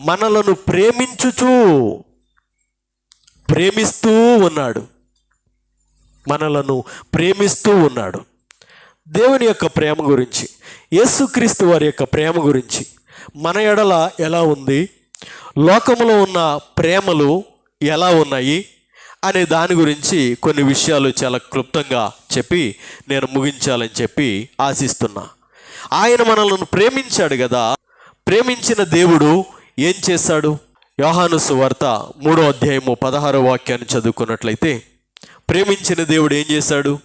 మనలను ప్రేమించుచు ప్రేమిస్తూ ఉన్నాడు. మనలను ప్రేమిస్తూ ఉన్నాడు. దేవుని యొక్క ప్రేమ గురించి యేసుక్రీస్తు వారి యొక్క ప్రేమ గురించి మన ఎడల ఎలా ఉంది? లోకంలో ఉన్న ప్రేమలు ఎలా ఉన్నాయి? అనే దాని గురించి కొన్ని విషయాలు చాలా క్లుప్తంగా చెప్పి నేను ముగించాలని చెప్పి ఆశిస్తున్నా. ఆయన మనలను ప్రేమించాడు కదా. ప్రేమించిన దేవుడు ఏం చేశాడు? యోహాను సువార్త మూడో అధ్యాయము పదహారో వాక్యాన్ని చదువుకున్నట్లయితే ప్రేమించిన దేవుడు ఏం చేశాడు?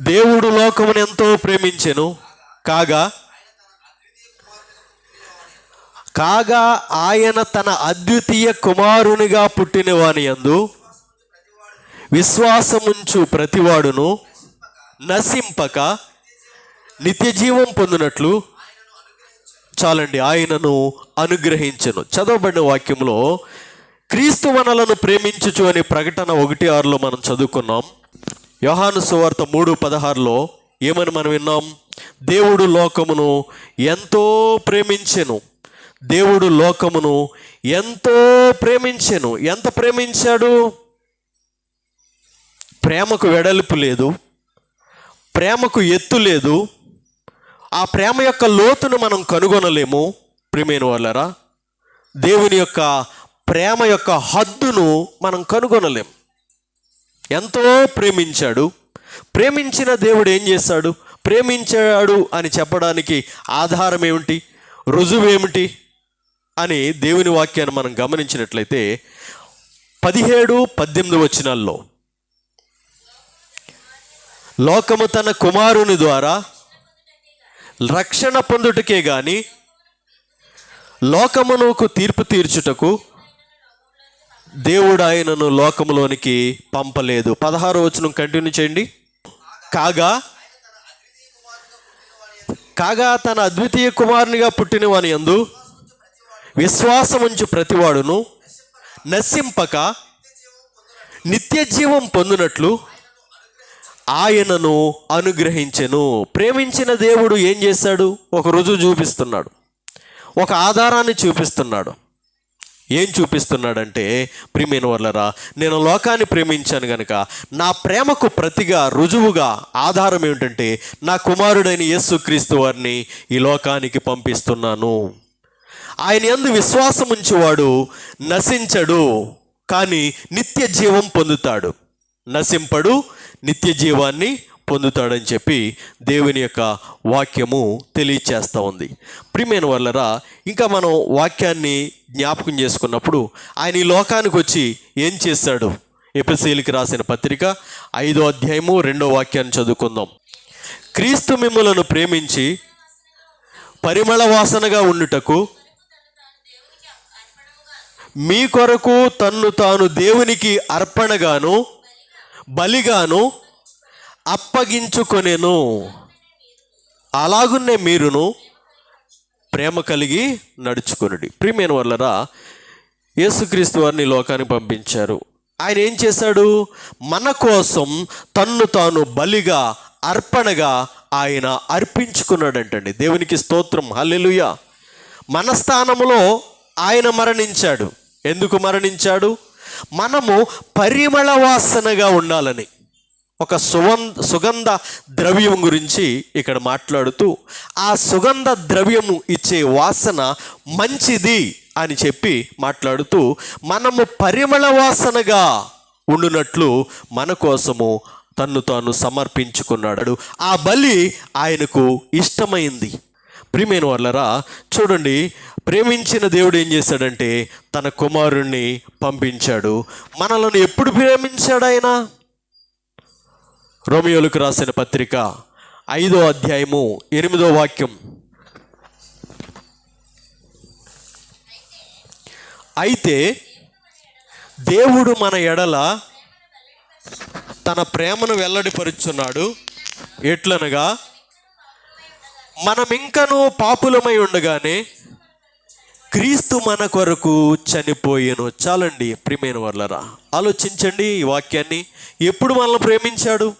దేవుడు లోకమును ఎంతో ప్రేమించెను. కాగా? కాగా ఆయన తన అద్వితీయ కుమారునిగా పుట్టిన వాని యందు విశ్వాసముంచు ప్రతివాడును నశింపక నిత్యజీవం పొందినట్లు చాలండి ఆయనను అనుగ్రహించను. చదవబడిన వాక్యంలో క్రీస్తు వనలను ప్రేమించుచు అనే ప్రకటన ఒకటి ఆరులో మనం చదువుకున్నాం. యోహాను సువార్త మూడు పదహారులో ఏమని మనం విన్నాం? దేవుడు లోకమును ఎంతో ప్రేమించెను. దేవుడు లోకమును ఎంతో ప్రేమించెను. ఎంత ప్రేమించాడు? ప్రేమకు వెడల్పు లేదు. ప్రేమకు ఎత్తు లేదు. ఆ ప్రేమ యొక్క లోతును మనం కనుగొనలేము. ప్రియమైన వాళ్ళరా దేవుని యొక్క ప్రేమ యొక్క హద్దును మనం కనుగొనలేం ఎంతో ప్రేమించాడు. ప్రేమించిన దేవుడు ఏం చేశాడు? ప్రేమించాడు అని చెప్పడానికి ఆధారం ఏమిటి? రుజువు ఏమిటి? అని దేవుని వాక్యాన్ని మనం గమనించినట్లయితే పదిహేడు పద్దెనిమిది వచనాల్లో లోకము తన కుమారుని ద్వారా రక్షణ పొందుటకే గాని లోకమునకు తీర్పు తీర్చుటకు దేవుడు ఆయనను లోకములోనికి పంపలేదు. పదహారు వచనం కంటిన్యూ చేయండి. కాగా కాగా తన అద్వితీయ కుమారునిగా పుట్టిన వాని యందు విశ్వాసముంచు ప్రతివాడును నశింపక నిత్య జీవం పొందినట్లు ఆయనను అనుగ్రహించెను. ప్రేమించిన దేవుడు ఏం చేశాడు ఒక రుజువు చూపిస్తున్నాడు. ఒక ఆధారాన్ని చూపిస్తున్నాడు. ఏం చూపిస్తున్నాడంటే ప్రియమైన వర్లరా నేను లోకాన్ని ప్రేమించాను గనుక నా ప్రేమకు ప్రతిగా రుజువుగా ఆధారం ఏమిటంటే నా కుమారుడైన యేసుక్రీస్తు వారిని ఈ లోకానికి పంపిస్తున్నాను. ఆయన ఎందు విశ్వాసం ఉంచేవాడు నశించడు కానీ నిత్య జీవం పొందుతాడు. నశింపడు నిత్య జీవాన్ని పొందుతాడని చెప్పి దేవుని యొక్క వాక్యము తెలియచేస్తూ ఉంది. ప్రియమైన వాళ్ళరా ఇంకా మనం వాక్యాన్ని జ్ఞాపకం చేసుకున్నప్పుడు ఆయన ఈ లోకానికి వచ్చి ఏం చేశాడు ఎపిసీలకి రాసిన పత్రిక ఐదో అధ్యాయము రెండో వాక్యాన్ని చదువుకుందాం. క్రీస్తు మిమ్మలను ప్రేమించి పరిమళ వాసనగా ఉండుటకు మీ కొరకు తన్ను తాను దేవునికి అర్పణగాను బలిగాను అప్పగించుకొనెను. అలాగున్నే మీరును ప్రేమ కలిగి నడుచుకొనుడి. ప్రియమైన వల్లరా యేసుక్రీస్తు వారిని లోకానికి పంపించారు. ఆయన ఏం చేశాడు? మన కోసం తన్ను తాను బలిగా అర్పణగా ఆయన అర్పించుకున్నాడంటండి. దేవునికి స్తోత్రం. హల్లెలూయా. మన స్థానంలో ఆయన మరణించాడు. ఎందుకు మరణించాడు? మనము పరిమళ వాసనగా ఉండాలని. ఒక సుగంధ సుగంధ ద్రవ్యం గురించి ఇక్కడ మాట్లాడుతూ ఆ సుగంధ ద్రవ్యము ఇచ్చే వాసన మంచిది అని చెప్పి మాట్లాడుతూ మనము పరిమళ వాసనగా ఉండునట్లు మన కోసము తన్ను తాను సమర్పించుకున్నాడు. ఆ బలి ఆయనకు ఇష్టమైంది. ప్రియమైన వాళ్ళరా చూడండి ప్రేమించిన దేవుడు ఏం చేశాడంటే తన కుమారుణ్ణి పంపించాడు. మనలను ఎప్పుడు ప్రేమించాడు ఆయన? రోమియోలకు రాసిన పత్రిక ఐదో అధ్యాయము ఎనిమిదో వాక్యం. అయితే దేవుడు మన ఎడల తన ప్రేమను వెల్లడిపరుచున్నాడు. ఎట్లనగా మనం ఇంకనూ పాపులమై ఉండగానే క్రీస్తు మన కొరకు చనిపోయాను. చాలండి ప్రియమైన వాళ్ళరా ఆలోచించండి ఈ వాక్యాన్ని. ఎప్పుడు మనల్ని ప్రేమించాడు?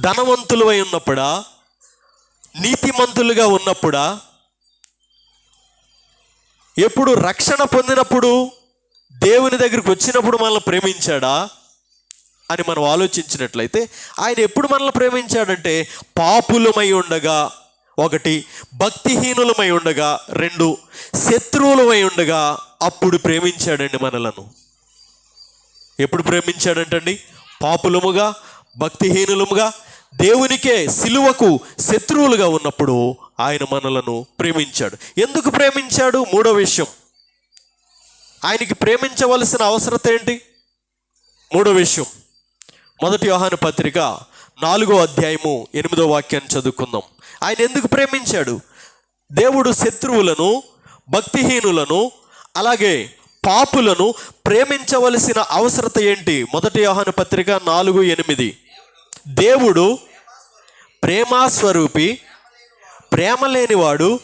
ధనవంతులమై ఉన్నప్పుడా? నీతిమంతులుగా ఉన్నప్పుడా? ఎప్పుడు రక్షణ పొందినప్పుడు? దేవుని దగ్గరికి వచ్చినప్పుడు మనల్ని ప్రేమించాడా? అని మనం ఆలోచించినట్లయితే ఆయన ఎప్పుడు మనల్ని ప్రేమించాడంటే పాపులమై ఉండగా ఒకటి భక్తిహీనులమై ఉండగా రెండు శత్రువులమై ఉండగా అప్పుడు ప్రేమించాడండి మనలను. ఎప్పుడు ప్రేమించాడంటండి? పాపులముగా భక్తిహీనులముగా దేవునికే సిలువకు శత్రువులుగా ఉన్నప్పుడు ఆయన మనలను ప్రేమించాడు. ఎందుకు ప్రేమించాడు? మూడో విషయం. ఆయనకి ప్రేమించవలసిన అవసరత ఏంటి? మూడో విషయం. మొదటి యోహాను పత్రిక నాలుగో అధ్యాయము ఎనిమిదో వాక్యాన్ని చదువుకుందాం. ఆయన ఎందుకు ప్రేమించాడు? దేవుడు శత్రువులను భక్తిహీనులను అలాగే పాపులను ప్రేమించవలసిన అవసరత ఏంటి? మొదటి యోహాను పత్రిక నాలుగు ఎనిమిది. దేవుడు ప్రేమాస్వరూపి ప్రేమ లేనివాడు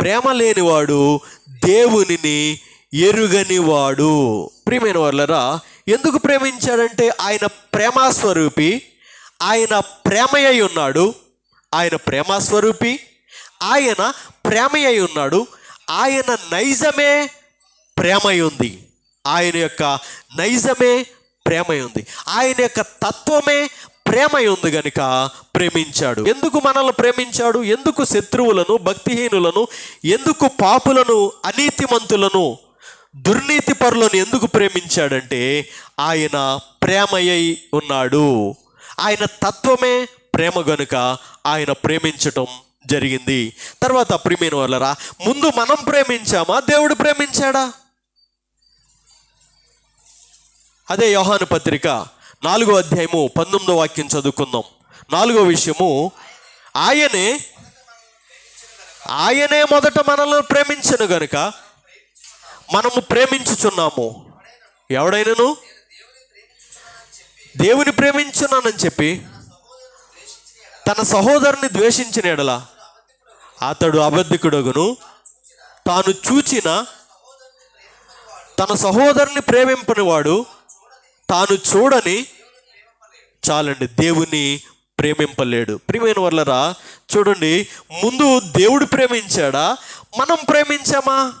ప్రేమ లేనివాడు దేవునిని ఎరుగనివాడు. ప్రియమైన వాళ్ళరా ఎందుకు ప్రేమించాడంటే ఆయన ప్రేమాస్వరూపి ఆయన ప్రేమయ్య ఉన్నాడు. ఆయన ప్రేమాస్వరూపి ఆయన ప్రేమయ్య ఉన్నాడు. ఆయన నైజమే ప్రేమై ఉంది. ఆయన యొక్క నైజమే ప్రేమై ఉంది. ఆయన యొక్క తత్వమే ప్రేమై ఉంది గనుక ప్రేమించాడు. ఎందుకు మనల్ని ప్రేమించాడు? ఎందుకు శత్రువులను భక్తిహీనులను ఎందుకు పాపులను అనీతిమంతులను దుర్నీతి పరులను ఎందుకు ప్రేమించాడంటే ఆయన ప్రేమయ్యై ఉన్నాడు. ఆయన తత్వమే ప్రేమ గనుక ఆయన ప్రేమించటం జరిగింది. తర్వాత ప్రియమైన వాళ్ళరా ముందు మనం ప్రేమించామా? దేవుడు ప్రేమించాడా? అదే యోహాను పత్రిక నాలుగో అధ్యాయము పంతొమ్మిదో వాక్యం చదువుకుందాం. నాలుగో విషయము ఆయనే ఆయనే మొదట మనల్ని ప్రేమించను గనుక మనము ప్రేమించుచున్నాము. ఎవడైనను? దేవుని ప్రేమించున్నానని చెప్పి తన సహోదరుని ద్వేషించిన ఎడల అతడు అబద్ధికుడుగును. తాను చూచిన తన సహోదరుని ప్రేమింపనివాడు తాను చూడని చాలండి దేవుని ప్రేమింపలేడు. ప్రియమైన వాళ్ళరా చూడండి ముందు దేవుడు ప్రేమించాడా? మనం ప్రేమించామా?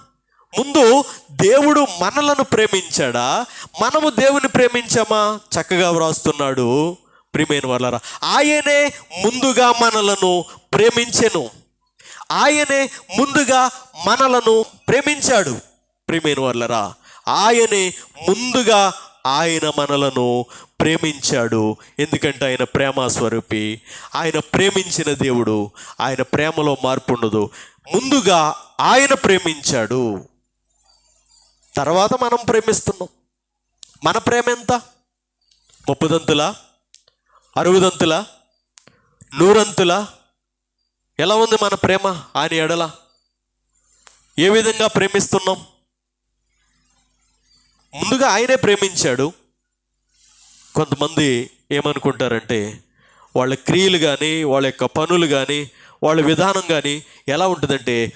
ముందు దేవుడు మనలను ప్రేమించాడా? మనము దేవుని ప్రేమించామా? చక్కగా వ్రాస్తున్నాడు. ప్రియమైన వాళ్ళరా ఆయనే ముందుగా మనలను ప్రేమించెను. ఆయనే ముందుగా మనలను ప్రేమించాడు. ప్రియమైన వాళ్ళరా ఆయనే ముందుగా ఆయన మనలను ప్రేమించాడు. ఎందుకంటే ఆయన ప్రేమ స్వరూపి. ఆయన ప్రేమించిన దేవుడు ఆయన ప్రేమలో మార్పు ఉండదు. ముందుగా ఆయన ప్రేమించాడు. తర్వాత మనం ప్రేమిస్తున్నాం. మన ప్రేమ ఎంత? ముప్పుదంతుల? అరుగుదంతుల నూరంతులా? ఎలా ఉంది మన ప్రేమ? ఆయన ఎడల ఏ విధంగా ప్రేమిస్తున్నాం? ముందుగా ఆయనే ప్రేమించాడు. కొంతమంది ఏమనుకుంటారంటే వాళ్ళ క్రియలు కానీ వాళ్ళ యొక్క పనులు కానీ వాళ్ళ విధానం కానీ ఎలా ఉంటుందంటే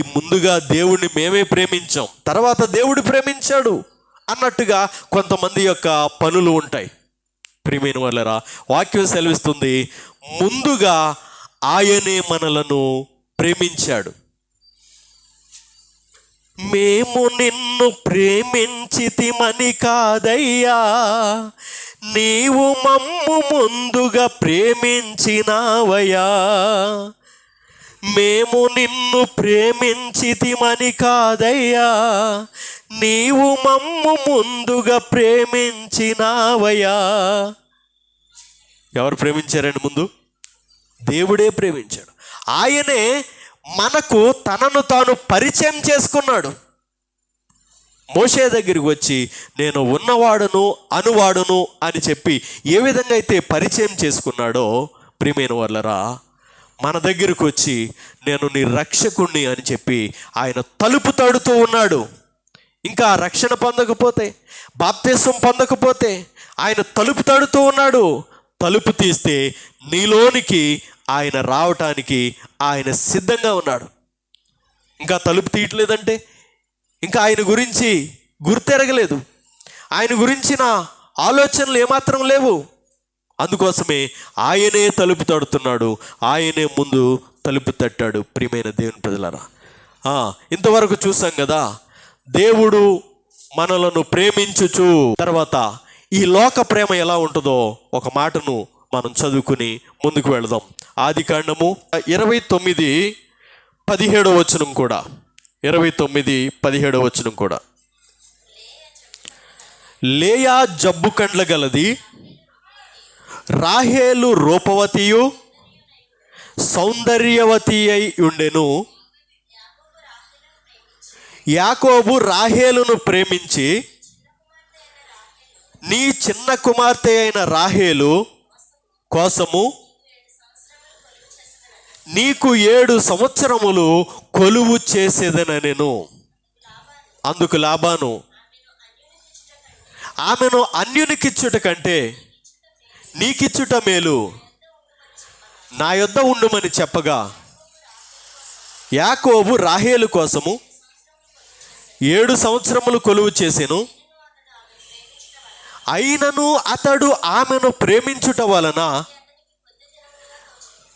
ముందుగా దేవుణ్ణి మేమే ప్రేమించాం. తర్వాత దేవుడు ప్రేమించాడు. అన్నట్టుగా కొంతమంది యొక్క పనులు ఉంటాయి. ప్రియమైన వాళ్ళరా వాక్యం సెలవిస్తుంది ముందుగా ఆయనే మనలను ప్రేమించాడు. మేము నిన్ను ప్రేమించితిమని కాదయ్యా నీవు మమ్ము ముందుగా ప్రేమించినావయ్యా. మేము నిన్ను ప్రేమించితిమని కాదయ్యా. నీవు మమ్ము ముందుగా ప్రేమించినావయ్యా. ఎవరు ప్రేమించారండి ముందు? దేవుడే ప్రేమించాడు. ఆయనే మనకు తనను తాను పరిచయం చేసుకున్నాడు. మోషే దగ్గరికి వచ్చి నేను ఉన్నవాడును అనువాడును అని చెప్పి ఏ విధంగా అయితే పరిచయం చేసుకున్నాడో ప్రియమైన వాళ్ళరా మన దగ్గరకు వచ్చి నేను నీ రక్షకుణ్ణి అని చెప్పి ఆయన తలుపు తడుతూ ఉన్నాడు. ఇంకా రక్షణ పొందకపోతే బాప్తీసం పొందకపోతే ఆయన తలుపు తడుతూ ఉన్నాడు. తలుపు తీస్తే నీలోనికి ఆయన రావటానికి ఆయన సిద్ధంగా ఉన్నాడు. ఇంకా తలుపు తీయట్లేదంటే ఇంకా ఆయన గురించి గుర్తెరగలేదు. ఆయన గురించిన ఆలోచనలు ఏమాత్రం లేవు. అందుకోసమే ఆయనే తలుపు తడుతున్నాడు ఆయనే ముందు తలుపు తట్టాడు. ప్రియమైన దేవుని ప్రజలరా ఇంతవరకు చూసాం కదా దేవుడు మనలను ప్రేమించుచు తర్వాత ఈ లోక ప్రేమ ఎలా ఉంటుందో ఒక మాటను మనం చదువుకుని ముందుకు వెళదాం. ఆది కాండము ఇరవై తొమ్మిది పదిహేడో వచనం కూడా. ఇరవై తొమ్మిది పదిహేడో వచనం కూడా. లేయా జబ్బు కండ్ల గలది రాహేలు రూపవతియు సౌందర్యవతి అయి ఉండెను. యాకోబు రాహేలును ప్రేమించి నీ చిన్న కుమార్తె అయిన రాహేలు కోసము నీకు ఏడు సంవత్సరములు కొలువు చేసేదనెను అందుకు లాభాను ఆమెను అన్యునికిచ్చుట కంటే నీకిచ్చుట మేలు. నా యొద్ద ఉండుమని చెప్పగా యాకోబు రాహేలు కోసము ఏడు సంవత్సరములు కొలువు చేసెను. అయినను అతడు ఆమెను ప్రేమించుట వలన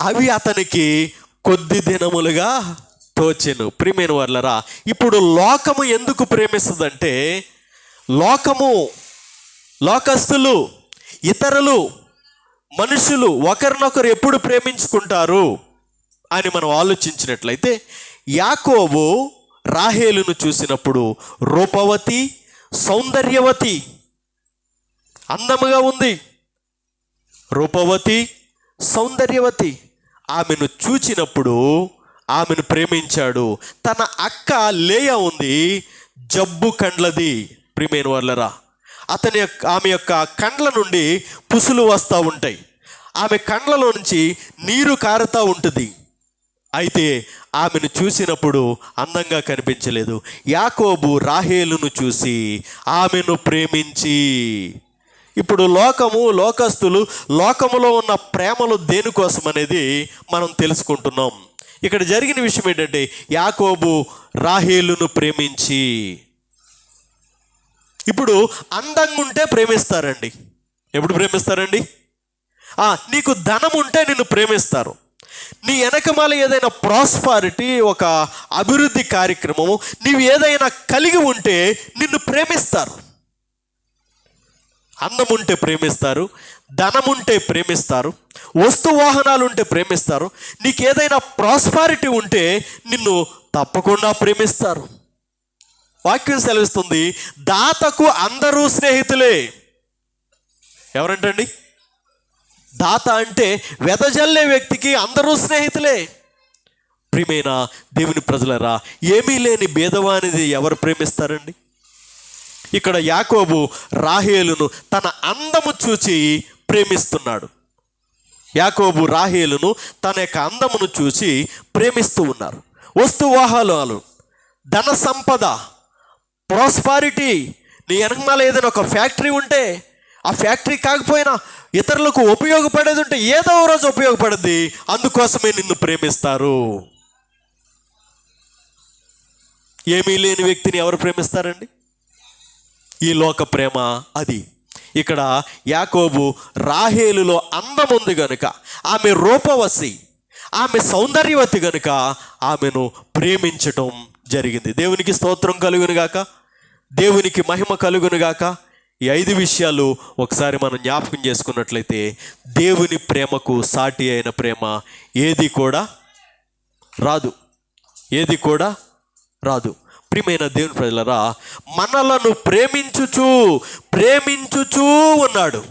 అవి అతనికి కొద్ది దినములుగా తోచెను. ప్రియమైన వర్లరా ఇప్పుడు లోకము ఎందుకు ప్రేమిస్తుందంటే లోకము లోకస్తులు ఇతరులు మనుషులు ఒకరినొకరు ఎప్పుడు ప్రేమించుకుంటారు అని మనం ఆలోచించినట్లయితే యాకోబు రాహేలును చూసినప్పుడు రూపవతి సౌందర్యవతి అందముగా ఉంది. రూపవతి సౌందర్యవతి ఆమెను చూచినప్పుడు ఆమెను ప్రేమించాడు. తన అక్క లేయ ఉంది? జబ్బు కండ్లది. ప్రిమేన్ వాళ్ళరా అతని యొక్క ఆమె యొక్క కండ్ల నుండి పుసులు వస్తూ ఉంటాయి. ఆమె కండ్లలో నుంచి నీరు కారుతూ ఉంటుంది. అయితే ఆమెను చూసినప్పుడు అందంగా కనిపించలేదు. యాకోబు రాహేలును చూసి ఆమెను ప్రేమించి ఇప్పుడు లోకము లోకస్తులు లోకములో ఉన్న ప్రేమలు దేనికోసం అనేది మనం తెలుసుకుంటున్నాం. ఇక్కడ జరిగిన విషయం ఏంటంటే యాకోబు రాహేలును ప్రేమించి ఇప్పుడు అందంగా ఉంటే ప్రేమిస్తారండి. ఎప్పుడు ప్రేమిస్తారండి? నీకు ధనం ఉంటే నిన్ను ప్రేమిస్తారు. నీ వెనకమాల ఏదైనా ప్రాస్పారిటీ ఒక అభివృద్ధి కార్యక్రమము నీవు ఏదైనా కలిగి ఉంటే నిన్ను ప్రేమిస్తారు. అందం ఉంటే ప్రేమిస్తారు ధనం ఉంటే ప్రేమిస్తారు వస్తు వాహనాలు ఉంటే ప్రేమిస్తారు నీకు ఏదైనా ప్రాస్పారిటీ ఉంటే నిన్ను తప్పకుండా ప్రేమిస్తారు. వాక్యం సెలవిస్తుంది దాతకు అందరూ స్నేహితులే. ఎవరంటండి? దాత అంటే వెదజల్లే వ్యక్తికి అందరూ స్నేహితులే. ప్రియమైన దేవుని ప్రజలరా ఏమీ లేని భేదవానిది ఎవరు ప్రేమిస్తారండి? ఇక్కడ యాకోబు రాహేలును తన అందము చూచి ప్రేమిస్తున్నాడు. యాకోబు రాహేలును తన యొక్క అందమును చూసి ప్రేమిస్తూ ఉన్నారు. వస్తువాహనాలు ధన సంపద ప్రాస్పారిటీ నీ వెనకమాల ఏదైనా ఒక ఫ్యాక్టరీ ఉంటే ఆ ఫ్యాక్టరీ కాకపోయినా ఇతరులకు ఉపయోగపడేది ఉంటే ఏదో ఒక రోజు ఉపయోగపడుద్ది. అందుకోసమే నిన్ను ప్రేమిస్తారు. ఏమీ లేని వ్యక్తిని ఎవరు ప్రేమిస్తారండి? ఈ లోక ప్రేమ అది. ఇక్కడ యాకోబు రాహేలులో అందం ఉంది గనుక ఆమె రూపవసి ఆమె సౌందర్యవతి గనుక ఆమెను ప్రేమించటం జరిగింది. దేవునికి స్తోత్రం కలుగునుగాక. గాక దేవునికి మహిమ కలుగునుగాక. ఈ ఐదు విషయాలు ఒకసారి మనం జ్ఞాపకం చేసుకున్నట్లయితే దేవుని ప్రేమకు సాటి అయిన ప్రేమ ఏది కూడా రాదు. ఏది కూడా రాదు. ప్రియమైన దేవుని ప్రజలరా మనలను ప్రేమించుచు ప్రేమించుచూ ఉన్నాడు.